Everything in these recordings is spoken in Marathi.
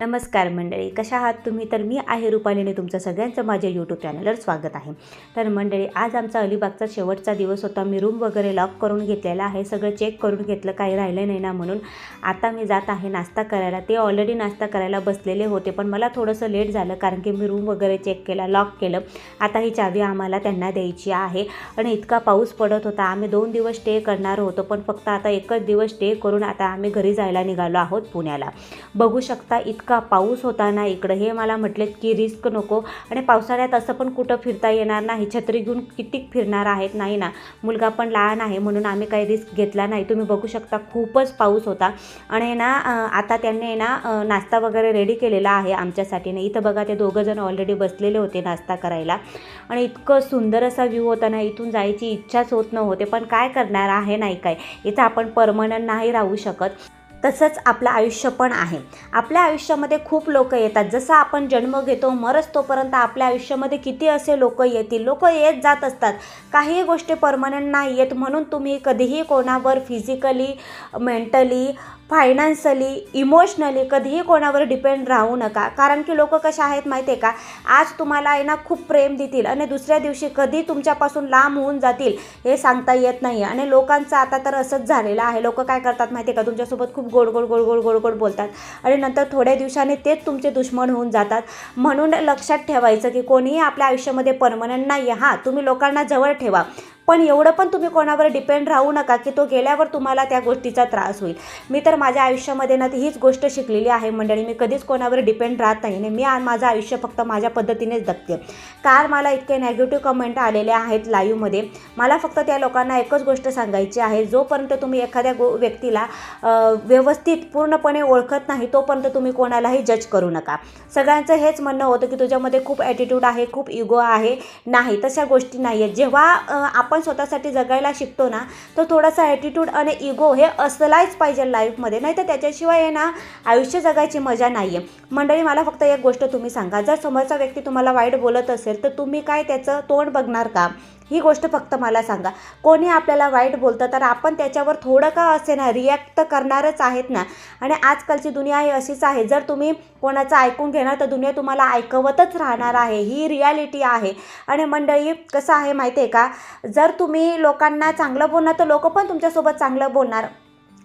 नमस्कार मंडळी कशा आहात तुम्ही? तर मी आहे रुपालीने तुमचं सगळ्यांचं माझ्या यूट्यूब चॅनलवर स्वागत आहे. तर मंडळी आज आमचा अलिबागचा शेवटचा दिवस होता. मी रूम वगैरे लॉक करून घेतलेला आहे. सगळं चेक करून घेतलं. काही राहिलं नाही ना म्हणून. आता मी जात आहे नाश्ता करायला. ते ऑलरेडी नाश्ता करायला बसलेले होते पण मला थोडंसं लेट झालं कारण की मी रूम वगैरे चेक केला लॉक केलं. आता ही चावी आम्हाला त्यांना द्यायची आहे. आणि इतका पाऊस पडत होता. आम्ही दोन दिवस स्टे करणार होतो पण फक्त आता एकच दिवस स्टे करून आता आम्ही घरी जायला निघालो आहोत पुण्याला. बघू शकता इतकं पाऊस होता ना इकडं. हे मला म्हटलेत की रिस्क नको. आणि पावसाळ्यात असं पण कुठं फिरता येणार नाही. छत्री घेऊन किती फिरणार आहेत नाही ना. मुलगा पण लहान आहे म्हणून आम्ही काही रिस्क घेतला नाही. तुम्ही बघू शकता खूपच पाऊस होता. आणि ना आता त्यांनी ना नाश्ता वगैरे रेडी केलेला आहे आमच्यासाठी. ना इथं बघा ते दोघं जण ऑलरेडी बसलेले होते नाश्ता करायला. आणि इतकं सुंदर असा व्ह्यू होता ना. इथून जायची इच्छाच होत नव्हते. पण काय करणार आहे नाही काय? इथं आपण परमनंट नाही राहू शकत. तसंच आपलं आयुष्य पण आहे. आपल्या आयुष्यामध्ये खूप लोक येतात. जसं आपण जन्म घेतो मरच तोपर्यंत आपल्या आयुष्यामध्ये किती असे लोक येतील? लोक येत जात असतात. काही गोष्टी परमनंट नाही आहेत म्हणून तुम्ही कधीही कोणावर फिजिकली मेंटली फायनान्सली इमोशनली कधीही कोणावर डिपेंड राहू नका. कारण की लोक कसे आहेत माहिती आहे का? आज तुम्हाला आहे ना खूप प्रेम देतील आणि दुसऱ्या दिवशी कधी तुमच्यापासून लांब होऊन जातील हे सांगता येत नाही आणि लोकांचं आता तर असंच झालेलं आहे. लोक काय करतात माहिती आहे का? तुमच्यासोबत खूप गोड गोड गोड गोड गोड गोड बोलतात. आणि नंतर थोड्या दिवसाने तेच तुमचे दुश्मन होऊन जातात. म्हणून लक्षात ठेवायचं की कोणीही आपल्या आयुष्यामध्ये परमनंट नाही आहे हां तुम्ही लोकांना जवळ ठेवा. पण एवढं पण तुम्ही कोणावर डिपेंड राहू नका की तो गेल्यावर तुम्हाला त्या गोष्टीचा त्रास होईल. मी तर माझ्या आयुष्यामध्ये ना ती हीच गोष्ट शिकलेली आहे मंडळी. मी कधीच कोणावर डिपेंड राहत नाही आणि मी माझं आयुष्य फक्त माझ्या पद्धतीनेच जगते. काल मला इतके नेगेटिव्ह कमेंट आलेले आहेत लाईव्हमध्ये मला फक्त त्या लोकांना एकच गोष्ट सांगायची आहे. जोपर्यंत तुम्ही एखाद्या गो व्यक्तीला व्यवस्थित पूर्णपणे ओळखत नाही तोपर्यंत तुम्ही कोणालाही जज करू नका. सगळ्यांचं हेच म्हणणं होतं की तुझ्यामध्ये खूप ॲटिट्यूड आहे खूप इगो आहे. नाही तशा गोष्टी नाही आहेत जेव्हा आपण आपण स्वतःसाठी जगायला शिकतो ना तर थोडासा ॲटिट्यूड आणि इगो हे असलाच पाहिजे लाईफमध्ये नाही तर त्याच्याशिवाय आहे ना आयुष्य जगायची मजा नाही आहे मंडळी मला फक्त एक गोष्ट तुम्ही सांगा. जर समोरचा व्यक्ती तुम्हाला वाईट बोलत असेल तर तुम्ही काय त्याचं तोंड बघणार का? ही गोष्ट फक्त मला सांगा. कोणी आपल्याला वाईट बोलतं तर आपण त्याच्यावर थोडं का असे ना रिॲक्ट तर करणारच आहेत ना? आणि आजकालची दुनिया ही अशीच आहे. जर तुम्ही कोणाचं ऐकून घेणार तर दुनिया तुम्हाला ऐकवतच राहणार आहे. ही रियालिटी आहे. आणि मंडळी कसं आहे माहिती आहे का? जर तुम्ही लोकांना चांगलं बोलणार तर लोक पण तुमच्यासोबत चांगलं बोलणार.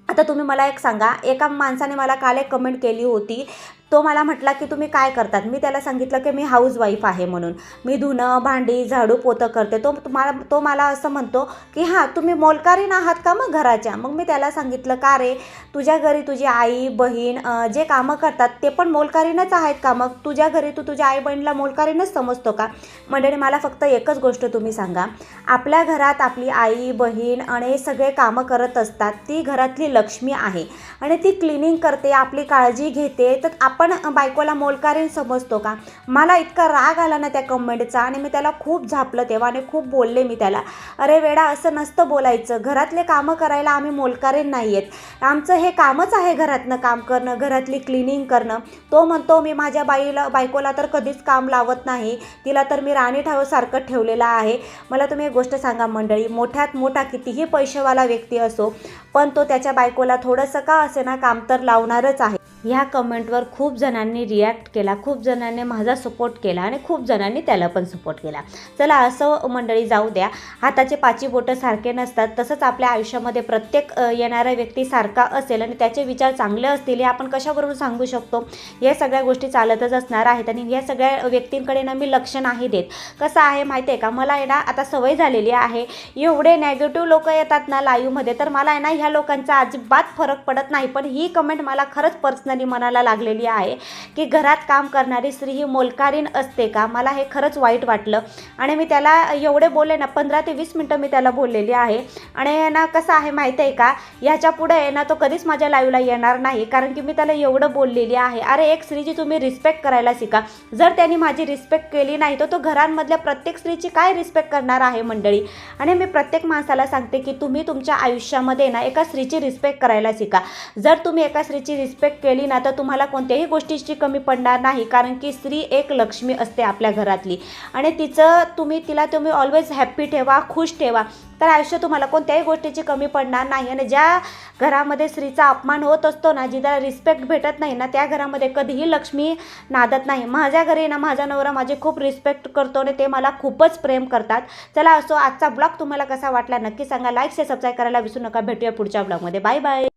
आता तुम्ही मला एक सांगा. एका माणसाने मला काल एक कमेंट केली होती. तो मला म्हटला की तुम्ही काय करतात? मी त्याला सांगितलं की मी हाऊस वाईफ आहे म्हणून. मी धुणं भांडी झाडू पोतं करते. तो तुम्हाला तो मला असं म्हणतो की हां तुम्ही मोलकारीन आहात का मग घराच्या? मग मी त्याला सांगितलं का रे? तुझ्या घरी तुझी आई बहीण जे कामं करतात ते पण मोलकारीनच आहेत का मग? तुझ्या घरी तू तुझ्या आई बहिणीला मोलकारीनच समजतो का? मंडळी मला फक्त एकच गोष्ट तुम्ही सांगा. आपल्या घरात आपली आई बहीण आणि हे सगळे कामं करत असतात ती घरातली लक्ष्मी आहे. आणि ती क्लिनिंग करते आपली काळजी घेते. तर आपण बायकोला मोलकारीन समजतो का? मला इतका राग आला ना त्या कमेंटचा आणि मी त्याला खूप झापलं तेव्हा आणि खूप बोलले मी त्याला. अरे वेडा असं नसतं बोलायचं. घरातले कामं करायला आम्ही मोलकारीन नाही आहेत. आमचं हे कामच आहे घरातनं काम करणं घरातली क्लिनिंग करणं. तो म्हणतो मी माझ्या बाईला बायकोला तर कधीच काम लावत नाही. तिला तर मी राणी ठाव सारखं ठेवलेलं आहे. मला तुम्ही एक गोष्ट सांगा मंडळी मोठ्यात मोठा कितीही पैसेवाला व्यक्ती असो पण तो त्याच्या बायकोला थोडंसं का असे ना काम तर लावणारच आहे. ह्या कमेंटवर खूप जणांनी रिॲक्ट केला खूप जणांनी माझा सपोर्ट केला आणि खूप जणांनी त्याला पण सपोर्ट केला. चला असं मंडळी जाऊ द्या. हाताचे पाची बोटं सारखे नसतात तसंच आपल्या आयुष्यामध्ये प्रत्येक येणारा व्यक्ती सारखा असेल आणि त्याचे विचार चांगले असतील हे आपण कशाबरोबर सांगू शकतो? या सगळ्या गोष्टी चालतच असणार आहेत आणि या सगळ्या व्यक्तींकडे ना मी लक्ष नाही देत. कसं आहे माहिती आहे का? मला आहे ना आता सवय झालेली आहे. एवढे नेगेटिव्ह लोक येतात ना लाईव्हमध्ये तर मला आहे ना ह्या लोकांचा अजिबात फरक पडत नाही. पण ही कमेंट मला खरंच पर्सनल मनाला लागलेली आहे की घरात काम करणारी स्त्री ही मोलकारीन असते का? मला हे खरंच वाईट वाटलं. आणि मी त्याला एवढे बोलले ना पंधरा ते वीस मिनटं मी त्याला बोललेली आहे. आणि ना कसं आहे माहिती आहे का? ह्याच्या पुढे आहे ना तो कधीच माझ्या लाईव्हला येणार नाही. कारण की मी त्याला एवढं बोललेली आहे. अरे एक स्त्रीची तुम्ही रिस्पेक्ट करायला शिका. जर त्यांनी माझी रिस्पेक्ट केली नाही तर तो घरांमधल्या प्रत्येक स्त्रीची काय रिस्पेक्ट करणार आहे मंडळी? आणि मी प्रत्येक माणसाला सांगते की तुम्ही तुमच्या आयुष्यामध्ये ना एका स्त्रीची रिस्पेक्ट करायला शिका. जर तुम्ही एका स्त्रीची रिस्पेक्ट केली राहिली ना तर तुम्हाला कोणत्याही गोष्टीची कमी पडणार नाही कारण की स्त्री एक लक्ष्मी असते आपल्या घरातली. आणि तिचं तुम्ही तिला तुम्ही ऑलवेज हॅप्पी ठेवा खुश ठेवा. तर आयुष्य तुम्हाला कोणत्याही गोष्टीची कमी पडणार नाही. आणि ज्या घरामध्ये स्त्रीचा अपमान होत असतो ना जिला रिस्पेक्ट भेटत नाही ना त्या घरामध्ये कधीही लक्ष्मी नादत नाही. माझ्या घरी ना माझा नवरा माझे खूप रिस्पेक्ट करतो आणि ते मला खूपच प्रेम करतात. चला असो आजचा ब्लॉग तुम्हाला कसा वाटला नक्की सांगा. लाईक से सबस्क्राईब करायला विसरू नका. भेटूया पुढच्या ब्लॉगमध्ये बाय बाय